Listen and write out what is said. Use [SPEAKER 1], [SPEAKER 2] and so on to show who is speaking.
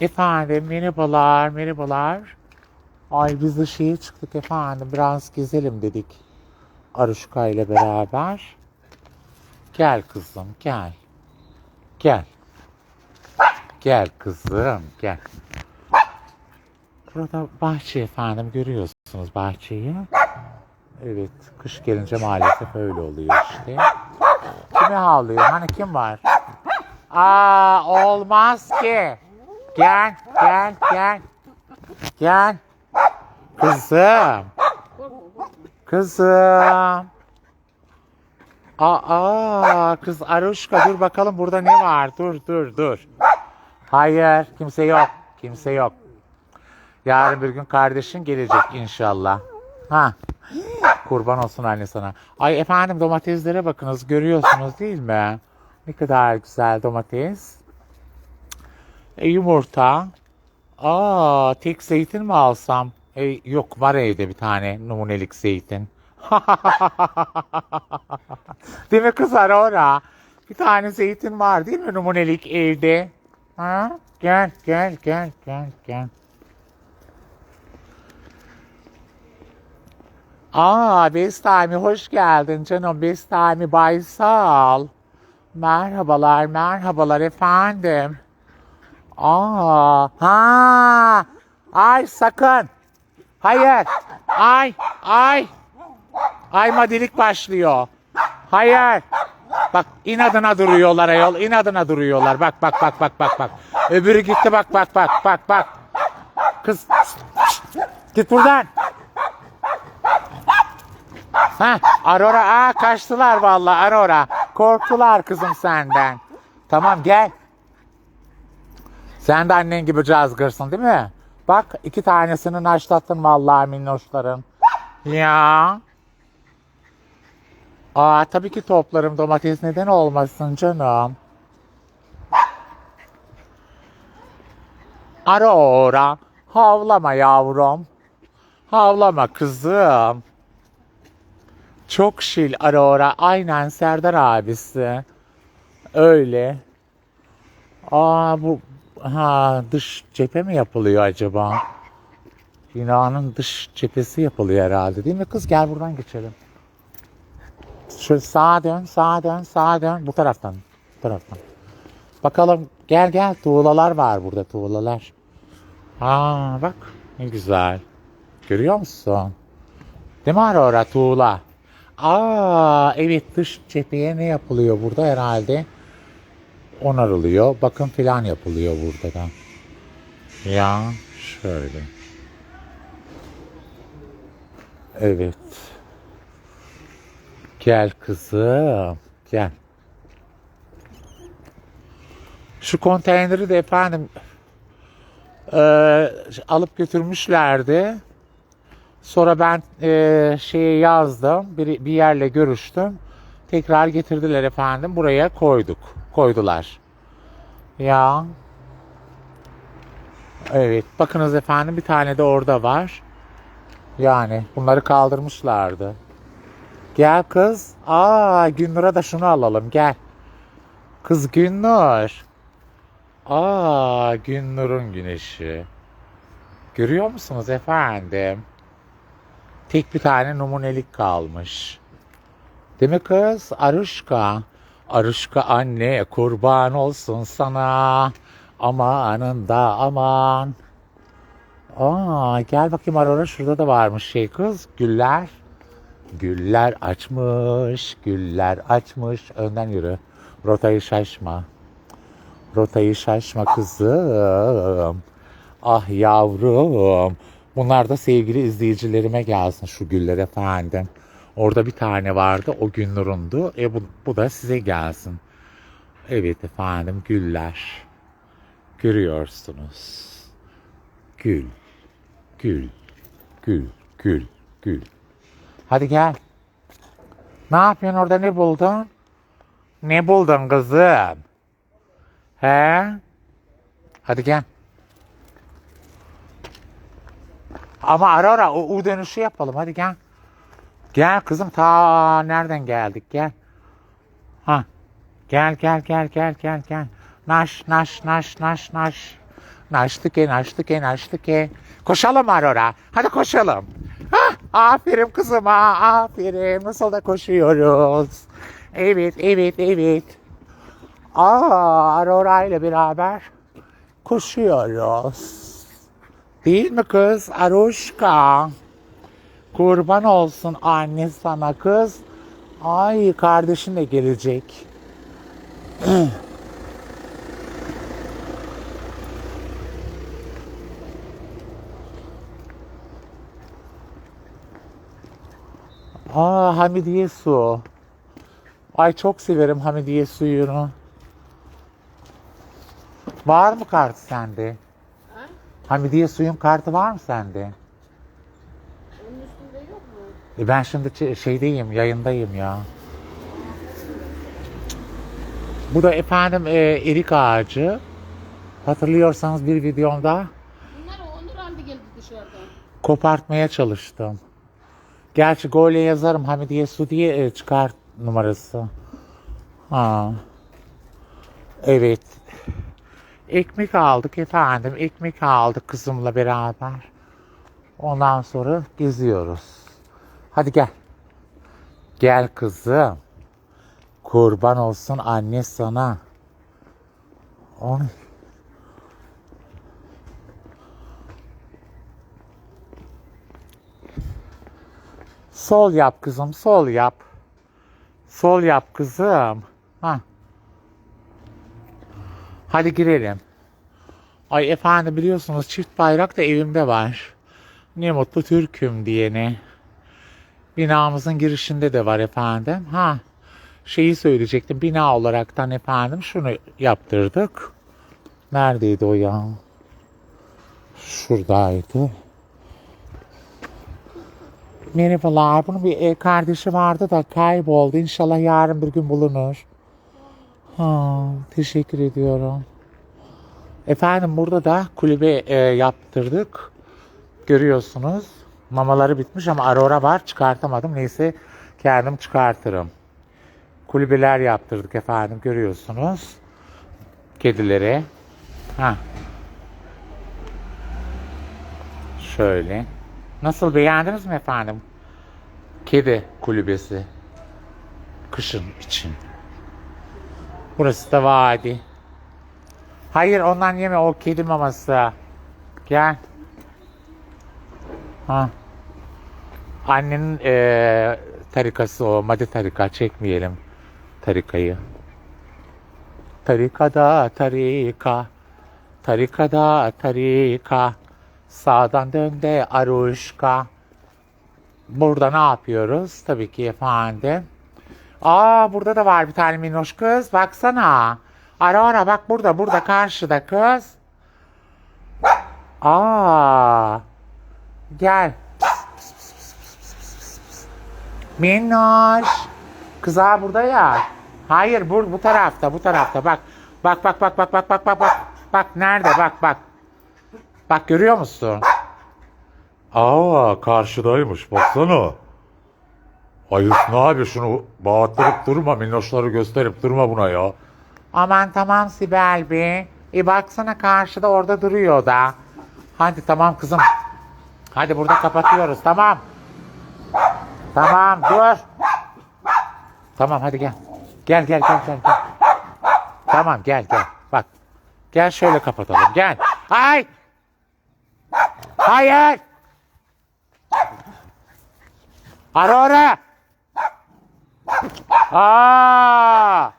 [SPEAKER 1] Efendim merhabalar, merhabalar. Ay biz dışarıya çıktık efendim. Biraz gezelim dedik. Aruşka ile beraber. Gel kızım, gel. Gel. Gel kızım, gel. Burada bahçe efendim görüyorsunuz bahçeyi. Evet, kış gelince maalesef öyle oluyor işte. Kime havlıyor? Hani kim var? Aa olmaz ki. Gel, gel, gel. Gel. Kızım. Kızım. Aa, kız Aruşka dur bakalım burada ne var? Dur, dur, dur. Hayır, kimse yok. Kimse yok. Yarın bir gün kardeşin gelecek inşallah. Ha. Kurban olsun anne sana. Ay efendim domateslere bakınız görüyorsunuz değil mi? Ne kadar güzel domates. E, yumurta. Aa, tek zeytin mi alsam? E, yok var evde bir tane numunelik zeytin. değil mi kız Aurora? Bir tane zeytin var değil mi numunelik evde? Ha? Gel gel gel gel gel. Aa Bestami hoş geldin canım Bestami Baysal. Merhabalar merhabalar efendim. Aa ha ay sakın. Hayır. Ay ay. Ay madilik başlıyor. Hayır. Bak inadına duruyorlar ayol. inadına duruyorlar. Bak bak bak bak bak bak. Öbürü gitti bak bak bak bak bak. Kız git buradan. Ha, Aurora, aa kaçtılar vallahi Aurora. Korktular kızım senden. Tamam gel. Sen de annen gibi cazgırsın değil mi? Bak iki tanesini naşlattın vallahi minnoşların. Ya. Aa tabii ki toplarım domates neden olmasın canım. Aurora, havlama yavrum. Havlama kızım. Çok şil Aurora. Aynen Serdar abisi. Öyle. Aa bu ha dış cephe mi yapılıyor acaba? Binanın dış cephesi yapılıyor herhalde değil mi? Kız gel buradan geçelim. Şöyle sağa dön, sağa dön, sağa dön. Bu taraftan. Bu taraftan. Bakalım gel gel tuğlalar var burada tuğlalar. Aa bak ne güzel. Görüyor musun? Değil mi Aurora tuğla? Aa evet dış cepheye ne yapılıyor burada herhalde? Onarılıyor. Bakım filan yapılıyor burada da. Ya şöyle. Evet. Gel kızım. Gel. Şu konteyneri de efendim eee, alıp götürmüşlerdi. Sonra ben eee şeye yazdım. Bir, bir yerle görüştüm. Tekrar getirdiler efendim. Buraya koyduk. Koydular. Ya. Evet. Bakınız efendim bir tane de orada var. Yani bunları kaldırmışlardı. Gel kız. Aa Günnur'a da şunu alalım. Gel. Kız Günnur. Aa Günnur'un güneşi. Görüyor musunuz efendim? Tek bir tane numunelik kalmış. Değil mi kız? Aruşka. Aruşka anne kurban olsun sana. Amanın da aman. Aa, gel bakayım Aurora şurada da varmış şey kız. Güller. Güller açmış. Güller açmış. Önden yürü. Rotayı şaşma. Rotayı şaşma kızım. Ah yavrum. Bunlar da sevgili izleyicilerime gelsin şu güller efendim. Orada bir tane vardı o Günnur'undu. E bu, bu da size gelsin. Evet efendim güller. Görüyorsunuz. Gül. Gül. Gül. Gül. Gül. Hadi gel. Ne yapıyorsun orada ne buldun? Ne buldun kızım? He? Hadi gel. Ama ara ara o U dönüşü yapalım hadi gel. Gel kızım ta nereden geldik gel. Ha. Gel gel gel gel gel gel. Naş naş naş naş naş. Naştıke, naştıke, naştıke. Koşalım Aurora. Hadi koşalım. Hah, aferin kızıma, aferin. Nasıl da koşuyoruz. Evet, evet, evet. Aa, Aurora ile beraber koşuyoruz. Değil mi kız? Aruşka. Kurban olsun anne sana kız. Ay kardeşin de gelecek. Aa Hamidiye su. Ay çok severim Hamidiye suyunu. Var mı kartı sende?
[SPEAKER 2] Ha?
[SPEAKER 1] Hamidiye suyun kartı var mı sende?
[SPEAKER 2] Onun üstünde yok mu?
[SPEAKER 1] E ben şimdi şeydeyim, yayındayım ya. Bu da efendim e, erik ağacı. Hatırlıyorsanız bir videomda
[SPEAKER 2] Bunlar Onur geldi dışarıdan.
[SPEAKER 1] kopartmaya çalıştım. Gerçi gole yazarım Hamidiye su diye e, çıkar numarası. Ha. Evet. Ekmek aldık efendim. Ekmek aldık kızımla beraber. Ondan sonra geziyoruz. Hadi gel. Gel kızım. Kurban olsun anne sana. Oy. Sol yap kızım, sol yap. Sol yap kızım. Ha. Hadi girelim. Ay efendim biliyorsunuz çift bayrak da evimde var. Ne mutlu Türk'üm diyene. Binamızın girişinde de var efendim. Ha. Şeyi söyleyecektim. Bina olaraktan efendim şunu yaptırdık. Neredeydi o ya? Şuradaydı. Merhabalar. Bunun bir e, kardeşi vardı da kayboldu. İnşallah yarın bir gün bulunur. Ha, teşekkür ediyorum. Efendim burada da kulübe e, yaptırdık. Görüyorsunuz. Mamaları bitmiş ama Aurora var. Çıkartamadım. Neyse kendim çıkartırım. Kulübeler yaptırdık efendim. Görüyorsunuz. Kedilere. Ha. Şöyle. Nasıl beğendiniz mi efendim? Kedi kulübesi. Kışın için. Burası da vadi. Hayır ondan yeme o kedi maması. Gel. Ha. Annenin eee tarikası o. Madi tarika çekmeyelim tarikayı. Tarikada tarika. Tarikada tarika. Sağdan dön aruşka. Burada ne yapıyoruz? Tabii ki efendim. Aa burada da var bir tane minnoş kız. Baksana. Ara ara bak burada burada karşıda kız. Aa. Gel. Minnoş. Kız aa burada ya. Hayır bu, bu tarafta bu tarafta bak. Bak bak bak bak bak bak bak bak. Bak nerede bak bak. Bak görüyor musun?
[SPEAKER 3] Aa karşıdaymış baksana. Ayıp ne abi şunu bağırttırıp durma minnoşları gösterip durma buna ya.
[SPEAKER 1] Aman tamam Sibel Bey. E baksana karşıda orada duruyor da. Hadi tamam kızım. Hadi burada kapatıyoruz tamam. Tamam dur. Tamam hadi gel. Gel gel gel gel. gel. Tamam gel gel. Bak. Gel şöyle kapatalım gel. Ay. Hayır. Aurora. Aa.